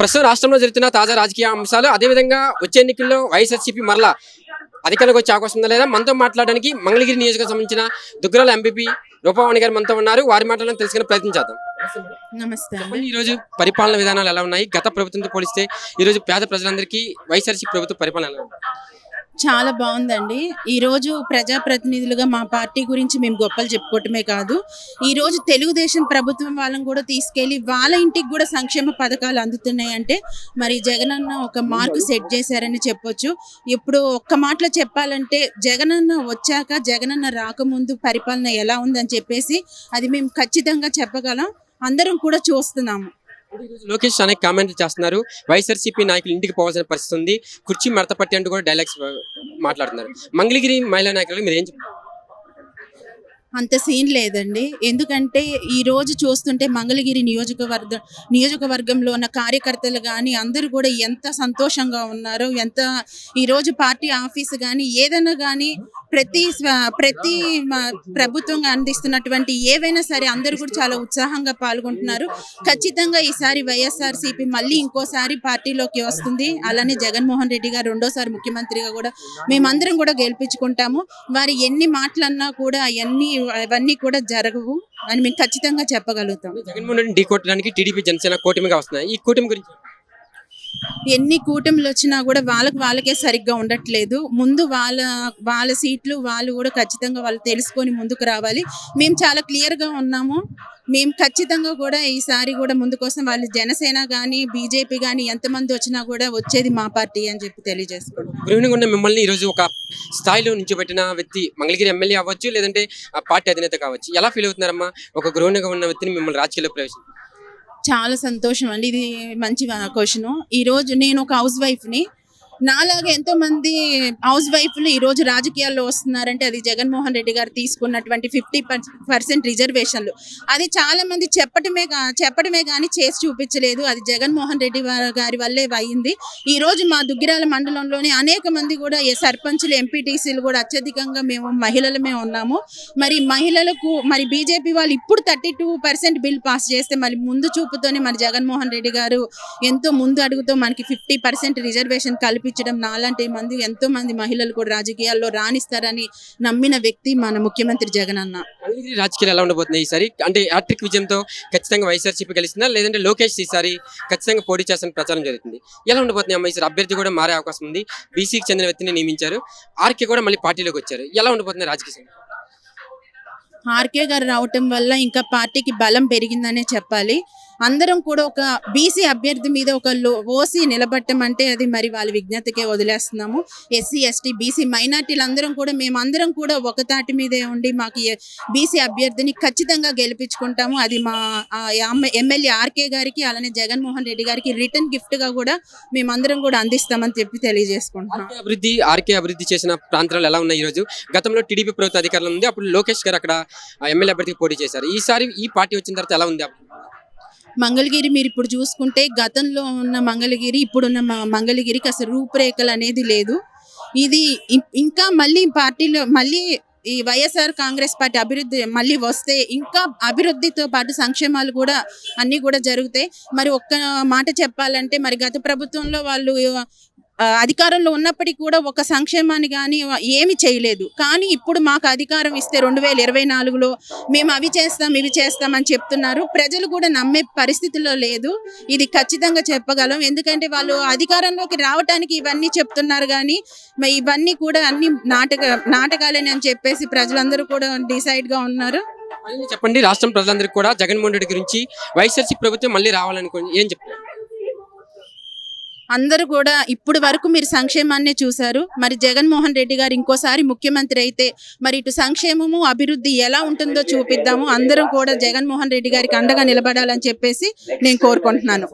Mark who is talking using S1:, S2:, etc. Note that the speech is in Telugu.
S1: ప్రస్తుతం రాష్ట్రంలో జరుగుతున్న తాజా రాజకీయ అంశాలు అదేవిధంగా వచ్చే ఎన్నికల్లో వైఎస్ఆర్సీపీ మరలా అధికారంలోకి వచ్చే అవకాశం ఉందా లేదా మనతో మాట్లాడడానికి మంగళగిరి నియోజకవర్గం సంబంధించిన దుగ్గరాల ఎంపీపీ రూపవాణి గారు మనతో ఉన్నారు. వారి మాటలను తెలుసుకునే ప్రయత్నం చేద్దాం.
S2: నమస్తే
S1: ఈ రోజు పరిపాలన విధానాలు ఎలా ఉన్నాయి? గత ప్రభుత్వంతో పోలిస్తే ఈ రోజు పేద ప్రజలందరికీ వైఎస్ఆర్సీ ప్రభుత్వ పరిపాలన ఎలా ఉంది?
S2: చాలా బాగుందండి. ఈ రోజు ప్రజాప్రతినిధులుగా మా పార్టీ గురించి మేము గొప్పలు చెప్పుకోవటమే కాదు. ఈ రోజు తెలుగుదేశం ప్రభుత్వం వాళ్ళని కూడా తీసుకెళ్ళి వాళ్ళ ఇంటికి కూడా సంక్షేమ పథకాలు అందుతున్నాయి అంటే మరి జగనన్న ఒక మార్కు సెట్ చేశారని చెప్పొచ్చు. ఇప్పుడు ఒక్క మాటలో చెప్పాలంటే జగనన్న వచ్చాక జగనన్న రాకముందు పరిపాలన ఎలా ఉందని చెప్పేసి అది మేము ఖచ్చితంగా చెప్పగలం. అందరం కూడా చూస్తున్నాము.
S1: లోకేష్ అనేక కామెంట్లు చేస్తున్నారు. వైఎస్ఆర్సీపీ నాయకులు ఇంటికి పోవాల్సిన పరిస్థితి ఉంది. కుర్చీ మడత పట్టి అంటూ కూడా డైలాగ్స్ మాట్లాడుతున్నారు. మంగళగిరి మహిళా నాయకులు మీరు ఏం
S2: అంత సీన్ లేదండి. ఎందుకంటే ఈ రోజు చూస్తుంటే మంగళగిరి నియోజకవర్గ నియోజకవర్గంలో ఉన్న కార్యకర్తలు కానీ అందరూ కూడా ఎంత సంతోషంగా ఉన్నారో ఎంత ఈ రోజు పార్టీ ఆఫీస్ కానీ ఏదైనా కానీ ప్రతి స్వ- ప్రతి మ- ప్రభుత్వం అందిస్తున్నటువంటి ఏవైనా సరే అందరూ కూడా చాలా ఉత్సాహంగా పాల్గొంటున్నారు. ఖచ్చితంగా ఈసారి వైఎస్ఆర్సీపీ మళ్ళీ ఇంకోసారి పార్టీలోకి వస్తుంది. అలానే జగన్మోహన్ రెడ్డి గారు రెండోసారి ముఖ్యమంత్రిగా కూడా మేమందరం కూడా గెలిపించుకుంటాము. వారి ఎన్ని మాటలన్నా కూడా అవన్నీ అవన్నీ కూడా జరగవు అని మేము ఖచ్చితంగా చెప్పగలుగుతాం.
S1: జగన్మోహన్ రెడ్డి ఢీ కొట్టడానికి టీడీపీ జనసేన కూటమిగా వస్తున్నాయి. ఈ కూటమి గురించి
S2: ఎన్ని కూటమిలు వచ్చినా కూడా వాళ్ళకి వాళ్ళకే సరిగ్గా ఉండట్లేదు. ముందు వాళ్ళ వాళ్ళ సీట్లు వాళ్ళు కూడా ఖచ్చితంగా వాళ్ళు తెలుసుకొని ముందుకు రావాలి. మేము చాలా క్లియర్గా ఉన్నాము. మేము ఖచ్చితంగా కూడా ఈసారి కూడా ముందు కోసం వాళ్ళు జనసేన కానీ బీజేపీ కానీ ఎంతమంది వచ్చినా కూడా వచ్చేది మా పార్టీ అని చెప్పి తెలియజేసుకోండి
S1: గృహిణిగా ఉన్న మిమ్మల్ని ఈ రోజు ఒక స్థాయిలో నిల్చోబెట్టిన వ్యక్తి మంగళగిరి ఎమ్మెల్యే అవ్వచ్చు లేదంటే ఆ పార్టీ అధినేత కావచ్చు. ఎలా ఫీల్ అవుతున్నారమ్మా? ఒక గృహిణిగా ఉన్న వ్యక్తిని మిమ్మల్ని రాజకీయాల్లో ప్రవేశించారు
S2: చాలా సంతోషం అండి. ఇది మంచి క్వశ్చన్. ఈ రోజు నేను ఒక హౌస్ వైఫ్ని నాలాగా ఎంతో మంది హౌస్ వైఫ్లు ఈ రోజు రాజకీయాల్లో వస్తున్నారంటే అది జగన్మోహన్ రెడ్డి గారు తీసుకున్నటువంటి ఫిఫ్టీ పర్సెంట్ రిజర్వేషన్లు అది చాలా మంది చెప్పటమే గా- చెప్పడమే కానీ చేసి చూపించలేదు. అది జగన్మోహన్ రెడ్డి గారి వల్లే అయింది. ఈ రోజు మా దుగ్గిరాల మండలంలోని అనేక మంది కూడా ఏ సర్పంచులు ఎంపీటీసీలు కూడా అత్యధికంగా మేము మహిళలమే ఉన్నాము. మరి మహిళలకు మరి బీజేపీ వాళ్ళు ఇప్పుడు thirty two percent bill pass చేస్తే మరి ముందు చూపుతోనే మరి జగన్మోహన్ రెడ్డి గారు ఎంతో ముందు అడుగుతో మనకి ఫిఫ్టీ పర్సెంట్ రిజర్వేషన్ కల్పించడం నాలాంటి మంది ఎంతో మంది మహిళలు కూడా రాజకీయాల్లో రాణిస్తారని నమ్మిన వ్యక్తి మన ముఖ్యమంత్రి జగన్ అన్న.
S1: రాజకీయాలు ఎలా ఉండబోతున్నాయి ఈసారి? అంటే హ్యాట్రిక్ విజయంతో ఖచ్చితంగా వైఎస్ఆర్సీపీ గెలుస్తుందా? లేదంటే లోకేష్ ఈసారి ఖచ్చితంగా పోటీ చేస్తున్న ప్రచారం జరుగుతుంది. ఎలా ఉండబోతున్నాయి అమ్మ ఈసారి? అభ్యర్థి కూడా మారే అవకాశం ఉంది. బీసీకి చెందిన వ్యక్తిని నియమించారు. ఆర్కే కూడా మళ్ళీ పార్టీలోకి వచ్చారు. ఎలా ఉండబోతున్నాయి రాజకీయ?
S2: ఆర్కే గారు రావటం వల్ల ఇంకా పార్టీకి బలం పెరిగిందనే చెప్పాలి. అందరం కూడా ఒక బీసీ అభ్యర్థి మీద ఒక లో ఓసీ నిలబట్టం అంటే అది మరి వాళ్ళ విజ్ఞతకే వదిలేస్తున్నాము. ఎస్సీ ఎస్టీ బీసీ మైనార్టీలు అందరం కూడా మేమందరం కూడా ఒకతాటి మీదే ఉండి మాకు బీసీ అభ్యర్థిని ఖచ్చితంగా గెలిపించుకుంటాము. అది మా ఎమ్మెల్యే ఆర్కే గారికి అలానే జగన్మోహన్ రెడ్డి గారికి రిటర్న్ గిఫ్ట్గా కూడా మేమందరం కూడా అందిస్తామని చెప్పి తెలియజేసుకుంటున్నాం.
S1: అభివృద్ధి ఆర్కే అభివృద్ధి చేసిన ప్రాంతాలు ఎలా ఉన్నాయి ఈ రోజు గతంలో టీడీపీ ప్రభుత్వ అధికారులు ఉంది అప్పుడు లోకేష్ గారు అక్కడ ఎమ్మెల్యే అభ్యర్థికి పోటీ చేశారు. ఈసారి ఈ పార్టీ వచ్చిన తర్వాత ఎలా ఉంది?
S2: మంగళగిరి మీరు ఇప్పుడు చూసుకుంటే గతంలో ఉన్న మంగళగిరి ఇప్పుడున్న మంగళగిరికి అసలు రూపురేఖలు అనేది లేదు. ఇది ఇంకా మళ్ళీ పార్టీలో మళ్ళీ ఈ వైఎస్ఆర్ కాంగ్రెస్ పార్టీ అభివృద్ధి మళ్ళీ వస్తే ఇంకా అభివృద్ధితో పాటు సంక్షేమాలు కూడా అన్నీ కూడా జరుగుతాయి. మరి ఒక్క మాట చెప్పాలంటే మరి గత ప్రభుత్వంలో వాళ్ళు అధికారంలో ఉన్నప్పటికీ కూడా ఒక సంక్షేమాన్ని కానీ ఏమి చేయలేదు. కానీ ఇప్పుడు మాకు అధికారం ఇస్తే రెండు వేల ఇరవై నాలుగులో మేము అవి చేస్తాం ఇవి చేస్తాం అని చెప్తున్నారు. ప్రజలు కూడా నమ్మే పరిస్థితిలో లేదు. ఇది ఖచ్చితంగా చెప్పగలం. ఎందుకంటే వాళ్ళు అధికారంలోకి రావడానికి ఇవన్నీ చెప్తున్నారు కానీ మరి ఇవన్నీ కూడా అన్ని నాటక నాటకాలని అని చెప్పేసి ప్రజలందరూ కూడా డిసైడ్గా ఉన్నారు
S1: చెప్పండి రాష్ట్రం ప్రజలందరికీ కూడా జగన్మోహన్ రెడ్డి గురించి వైఎస్ఆర్సీ ప్రభుత్వం మళ్ళీ రావాలనుకోండి ఏం చెప్తారు?
S2: అందరూ కూడా ఇప్పుడు వరకు మీరు సంక్షేమాన్ని చూశారు. మరి జగన్మోహన్ రెడ్డి గారు ఇంకోసారి ముఖ్యమంత్రి అయితే మరి ఇటు సంక్షేమము అభివృద్ధి ఎలా ఉంటుందో చూపిద్దాము. అందరం కూడా జగన్మోహన్ రెడ్డి గారికి అండగా నిలబడాలని చెప్పేసి నేను కోరుకుంటున్నాను.